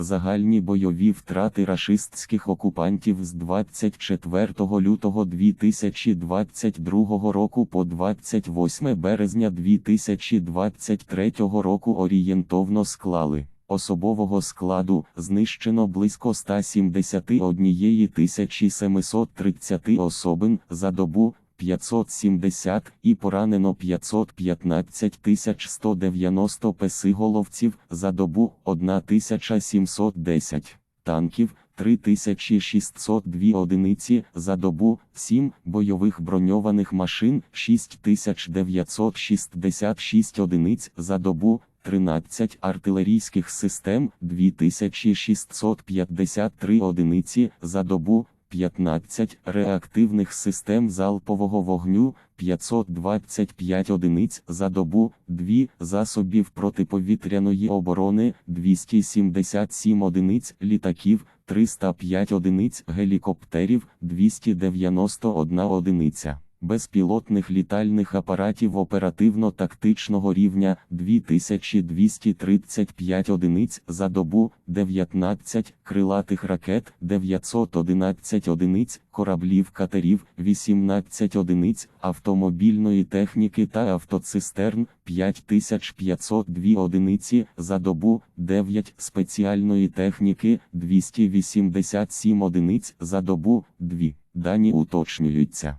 Загальні бойові втрати рашистських окупантів з 24 лютого 2022 року по 28 березня 2023 року орієнтовно склали. Особового складу знищено близько 171 730 особин за добу 570 і поранено 515 190 песиголовців за добу 1710 танків. 3602 одиниці за добу, 7 бойових броньованих машин, 6966 одиниць за добу, 13 артилерійських систем, 2653 одиниці за добу, 15 реактивних систем залпового вогню, 525 одиниць за добу, 2 засобів протиповітряної оборони, 277 одиниць літаків, 305 одиниць гелікоптерів, 291 одиниця. Безпілотних літальних апаратів оперативно-тактичного рівня 2235 одиниць за добу, 19 крилатих ракет, 911 одиниць, кораблів катерів, 18 одиниць, автомобільної техніки та автоцистерн, 5502 одиниці за добу, 9 спеціальної техніки, 287 одиниць за добу, 2. Дані уточнюються.